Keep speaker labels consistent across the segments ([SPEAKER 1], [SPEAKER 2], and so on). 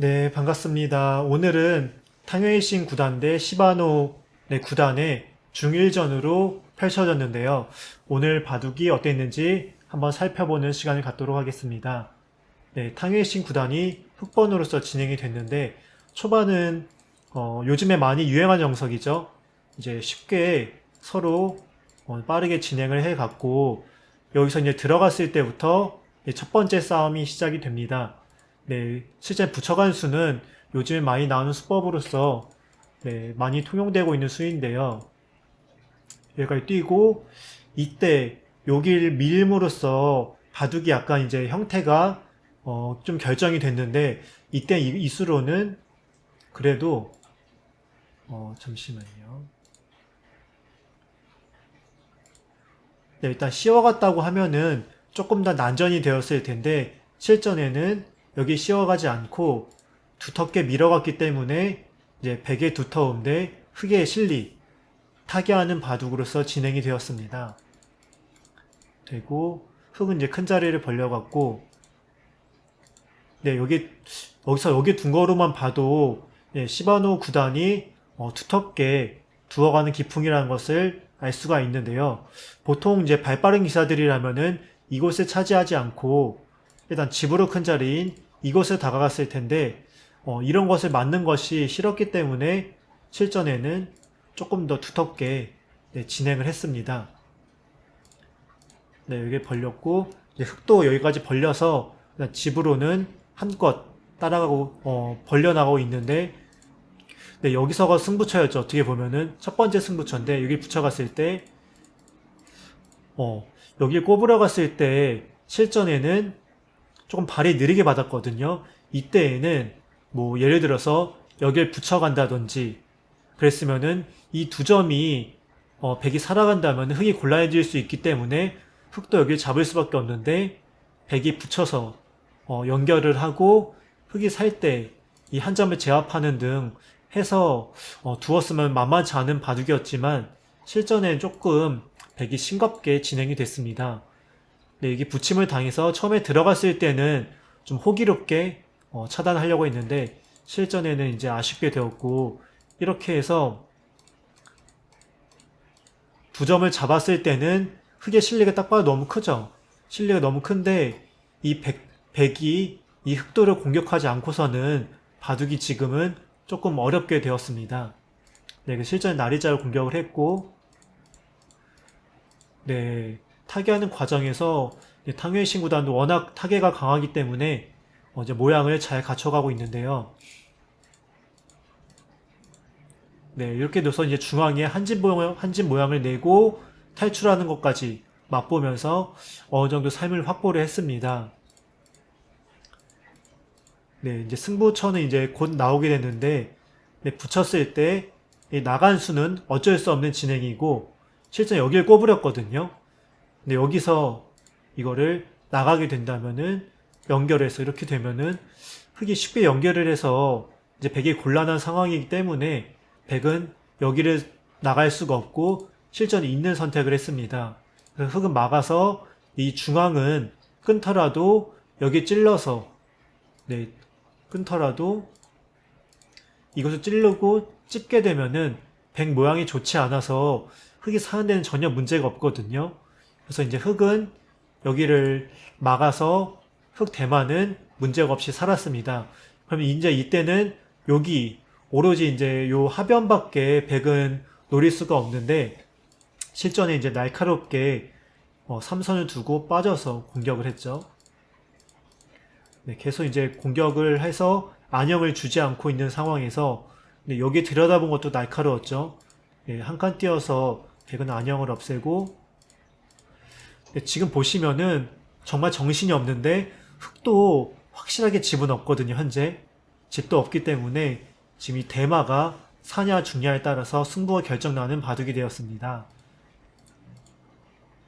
[SPEAKER 1] 네, 반갑습니다. 오늘은 탕웨이신 구단 대 시바노 네, 구단의 중일전으로 펼쳐졌는데요. 오늘 바둑이 어땠는지 한번 살펴보는 시간을 갖도록 하겠습니다. 네, 탕웨이신 구단이 흑번으로서 진행이 됐는데 초반은 어, 요즘에 많이 유행하는 정석이죠. 이제 쉽게 서로 어, 빠르게 진행을 해갔고 여기서 이제 들어갔을 때부터 첫 번째 싸움이 시작이 됩니다. 네, 실제 부처간 수는 요즘에 많이 나오는 수법으로서 네, 많이 통용되고 있는 수인데요. 여기까지 뛰고 이때 여길 밀림으로써 바둑이 약간 이제 형태가 어, 좀 결정이 됐는데 이때 이, 이 수로는 그래도 어, 잠시만요. 네, 일단 씌워갔다고 하면은 조금 더 난전이 되었을 텐데 실전에는 여기 씌워가지 않고 두텁게 밀어갔기 때문에 이제 백의 두터움 대 흙의 실리 타개하는 바둑으로서 진행이 되었습니다. 되고 흙은 이제 큰 자리를 벌려갖고 네 여기 여기서 여기 둔 거로만 봐도 네, 시바노 구단이 어, 두텁게 두어가는 기풍이라는 것을 알 수가 있는데요. 보통 이제 발빠른 기사들이라면은 이곳을 차지하지 않고 일단 집으로 큰 자리인 이곳을 다가갔을 텐데 어, 이런 것을 맞는 것이 싫었기 때문에 실전에는 조금 더 두텁게 네, 진행을 했습니다. 네, 여기 벌렸고 흙도 여기까지 벌려서 집으로는 한껏 따라가고 어, 벌려나가고 있는데 네, 여기서가 승부처였죠. 어떻게 보면은 첫 번째 승부처인데 여기 붙여갔을 때 어, 여기 꼬부려 갔을 때 실전에는 조금 발이 느리게 받았거든요. 이때에는 뭐 예를 들어서 여길 붙여간다든지 그랬으면은 이 두 점이 어, 백이 살아간다면 흙이 곤란해질 수 있기 때문에 흙도 여기를 잡을 수밖에 없는데 백이 붙여서 어, 연결을 하고 흙이 살 때 이 한 점을 제압하는 등 해서 어, 두었으면 만만치 않은 바둑이었지만 실전엔 조금 백이 싱겁게 진행이 됐습니다. 네, 이게 부침을 당해서 처음에 들어갔을 때는 좀 호기롭게 어, 차단하려고 했는데 실전에는 이제 아쉽게 되었고 이렇게 해서 두 점을 잡았을 때는 흙의 실리가 딱 봐도 너무 크죠. 실리가 너무 큰데 이 백, 백이 이 흑도를 공격하지 않고서는 바둑이 지금은 조금 어렵게 되었습니다. 네, 그 실전 나리자를 공격을 했고 네, 타개하는 과정에서 네, 탕웨이신 구단도 워낙 타개가 강하기 때문에 어, 이제 모양을 잘 갖춰가고 있는데요. 네, 이렇게 돼서 이제 중앙에 한집 모양, 한집 모양을 내고 탈출하는 것까지 맛보면서 어느 정도 삶을 확보를 했습니다. 네, 이제 승부처는 이제 곧 나오게 됐는데, 네, 붙였을 때, 이 나간 수는 어쩔 수 없는 진행이고, 실제 여기를 꼽으렸거든요. 근데 여기서 이거를 나가게 된다면은, 연결해서 이렇게 되면은, 흙이 쉽게 연결을 해서, 이제 백이 곤란한 상황이기 때문에, 백은 여기를 나갈 수가 없고, 실전에 있는 선택을 했습니다. 그래서 흙은 막아서, 이 중앙은 끊더라도, 여기 찔러서, 네, 끊더라도 이것을 찌르고 찝게 되면은 백 모양이 좋지 않아서 흙이 사는 데는 전혀 문제가 없거든요. 그래서 이제 흙은 여기를 막아서 흙 대만은 문제가 없이 살았습니다. 그럼 이제 이때는 여기 오로지 이제 요 하변밖에 백은 노릴 수가 없는데 실전에 이제 날카롭게 어, 삼선을 두고 빠져서 공격을 했죠. 네, 계속 이제 공격을 해서 안형을 주지 않고 있는 상황에서 네, 여기 들여다본 것도 날카로웠죠. 네, 한칸 띄어서 백은 안형을 없애고 네, 지금 보시면은 정말 정신이 없는데 흙도 확실하게 집은 없거든요. 현재 집도 없기 때문에 지금 이 대마가 사냐 죽냐에 따라서 승부가 결정나는 바둑이 되었습니다.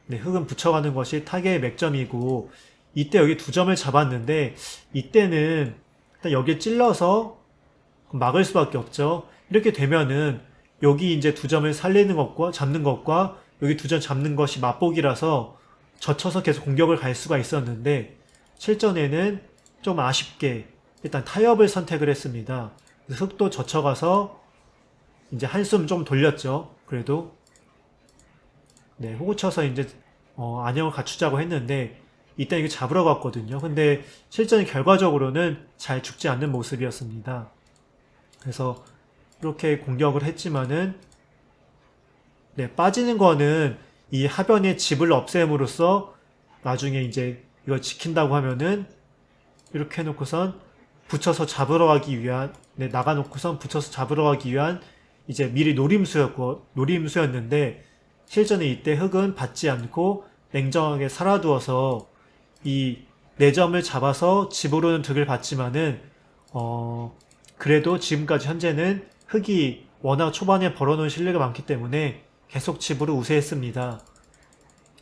[SPEAKER 1] 네, 흙은 붙여가는 것이 타겟의 맥점이고 이때 여기 두 점을 잡았는데 이때는 일단 여기에 찔러서 막을 수밖에 없죠. 이렇게 되면은 여기 이제 두 점을 살리는 것과 잡는 것과 여기 두 점 잡는 것이 맛보기라서 젖혀서 계속 공격을 갈 수가 있었는데 실전에는 좀 아쉽게 일단 타협을 선택을 했습니다. 흑도 젖혀가서 이제 한숨 좀 돌렸죠. 그래도 네 호구 쳐서 이제 어, 안녕을 갖추자고 했는데 이때 이거 잡으러 갔거든요. 근데 실전 결과적으로는 잘 죽지 않는 모습이었습니다. 그래서 이렇게 공격을 했지만은 네 빠지는 거는 이 하변의 집을 없앰으로써 나중에 이제 이걸 지킨다고 하면은 이렇게 해놓고선 붙여서 잡으러 가기 위한 네, 나가놓고선 붙여서 잡으러 가기 위한 이제 미리 노림수였고 노림수였는데 실전에 이때 흑은 받지 않고 냉정하게 살아두어서 이 내점을 잡아서 집으로는 득을 받지만은 어 그래도 지금까지 현재는 흑이 워낙 초반에 벌어놓은 실력이 많기 때문에 계속 집으로 우세했습니다.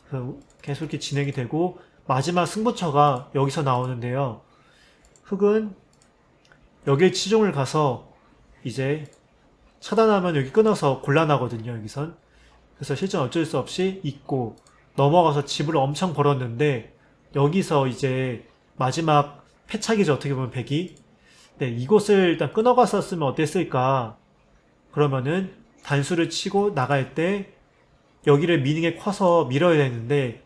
[SPEAKER 1] 그 계속 이렇게 진행이 되고 마지막 승부처가 여기서 나오는데요. 흑은 여기에 치종을 가서 이제 차단하면 여기 끊어서 곤란하거든요, 여기선. 그래서 실전 어쩔 수 없이 잊고 넘어가서 집을 엄청 벌었는데 여기서 이제 마지막 패착이죠, 어떻게 보면 백이. 네, 이곳을 일단 끊어갔었으면 어땠을까. 그러면은 단수를 치고 나갈 때 여기를 게 커서 밀어야 되는데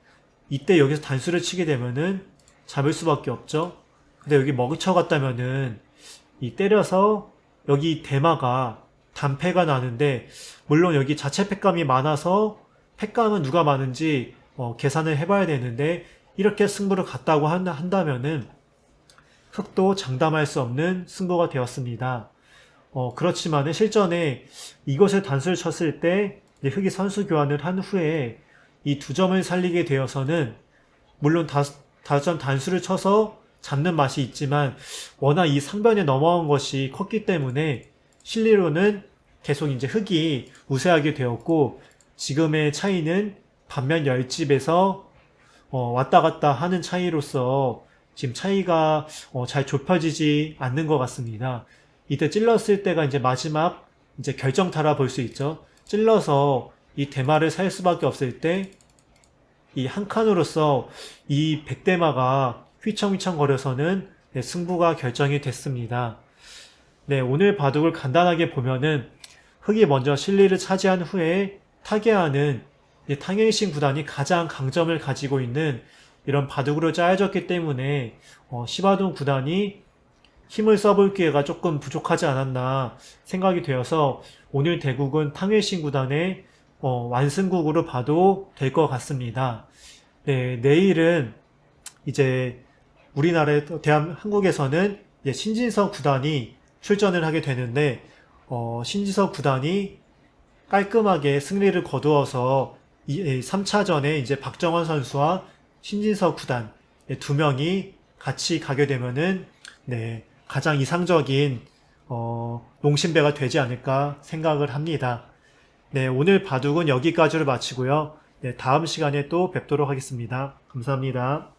[SPEAKER 1] 이때 여기서 단수를 치게 되면은 잡을 수밖에 없죠. 근데 여기 먹이쳐 갔다면은 이 때려서 여기 대마가 단패가 나는데 물론 여기 자체 팩감이 많아서 팩감은 누가 많은지 어, 계산을 해봐야 되는데 이렇게 승부를 갔다고 한- 한다면은 흑도 장담할 수 없는 승부가 되었습니다. 어, 그렇지만은 실전에 이것을 단수를 쳤을 때 흑이 선수 교환을 한 후에 이 두 점을 살리게 되어서는 물론 다, 다전 단수를 쳐서 잡는 맛이 있지만 워낙 이 상변에 넘어온 것이 컸기 때문에 실리로는 계속 이제 흑이 우세하게 되었고 지금의 차이는 반면 열집에서 어, 왔다 갔다 하는 차이로서 지금 차이가 어, 잘 좁혀지지 않는 것 같습니다. 이때 찔렀을 때가 이제 마지막 이제 결정타라 볼 수 있죠. 찔러서 이 대마를 살 수밖에 없을 때 이 한 칸으로서 이 백대마가 휘청휘청 거려서는 네, 승부가 결정이 됐습니다. 네, 오늘 바둑을 간단하게 보면은 흑이 먼저 실리를 차지한 후에 타계하는 이 탕행신 구단이 가장 강점을 가지고 있는 이런 바둑으로 짜여졌기 때문에 어, 시바둥 구단이 힘을 써볼 기회가 조금 부족하지 않았나 생각이 되어서 오늘 대국은 탕웨신 구단의 어, 완승국으로 봐도 될 것 같습니다. 네, 내일은 이제 우리나라의 대한 한국에서는 신진석 구단이 출전을 하게 되는데 어, 신진석 구단이 깔끔하게 승리를 거두어서 이 3차전에 이제 박정원 선수와 신진석 구단 네, 두 명이 같이 가게 되면은 네, 가장 이상적인 어, 농심배가 되지 않을까 생각을 합니다. 네, 오늘 바둑은 여기까지로 마치고요. 네, 다음 시간에 또 뵙도록 하겠습니다. 감사합니다.